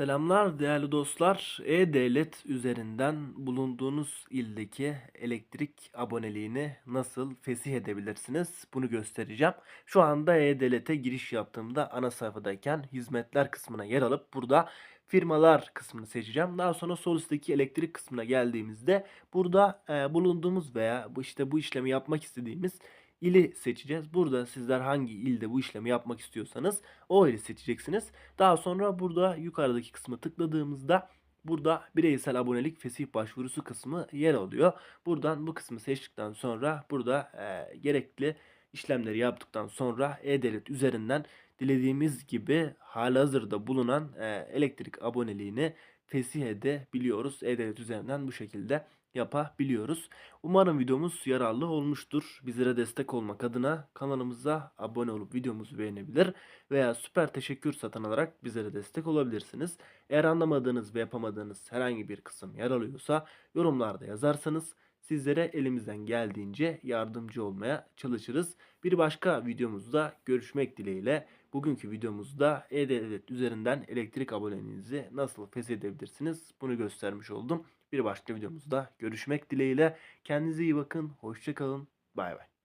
Selamlar değerli dostlar. E-Devlet üzerinden bulunduğunuz ildeki elektrik aboneliğini nasıl fesih edebilirsiniz? Bunu göstereceğim. Şu anda E-Devlet'e giriş yaptığımda ana sayfadayken hizmetler kısmına yer alıp burada firmalar kısmını seçeceğim. Daha sonra sol üstteki elektrik kısmına geldiğimizde burada e, bulunduğumuz veya işte bu işlemi yapmak istediğimiz ili seçeceğiz. Burada sizler hangi ilde bu işlemi yapmak istiyorsanız o ili seçeceksiniz. Daha sonra burada yukarıdaki kısmı tıkladığımızda burada bireysel abonelik fesih başvurusu kısmı yer alıyor. Buradan bu kısmı seçtikten sonra burada e, gerekli işlemleri yaptıktan sonra E-Devlet üzerinden dilediğimiz gibi halihazırda bulunan e, elektrik aboneliğini fesih edebiliyoruz. E-Devlet üzerinden bu şekilde yapabiliyoruz. Umarım videomuz yararlı olmuştur. Bizlere destek olmak adına kanalımıza abone olup videomuzu beğenebilir veya süper teşekkür satın alarak bizlere destek olabilirsiniz. Eğer anlamadığınız ve yapamadığınız herhangi bir kısım yer alıyorsa yorumlarda yazarsanız sizlere elimizden geldiğince yardımcı olmaya çalışırız. Bir başka videomuzda görüşmek dileğiyle. Bugünkü videomuzda E-Devlet üzerinden elektrik aboneliğinizi nasıl feshedebilirsiniz bunu göstermiş oldum. Bir başka videomuzda görüşmek dileğiyle. Kendinize iyi bakın. Hoşçakalın. Bay bay.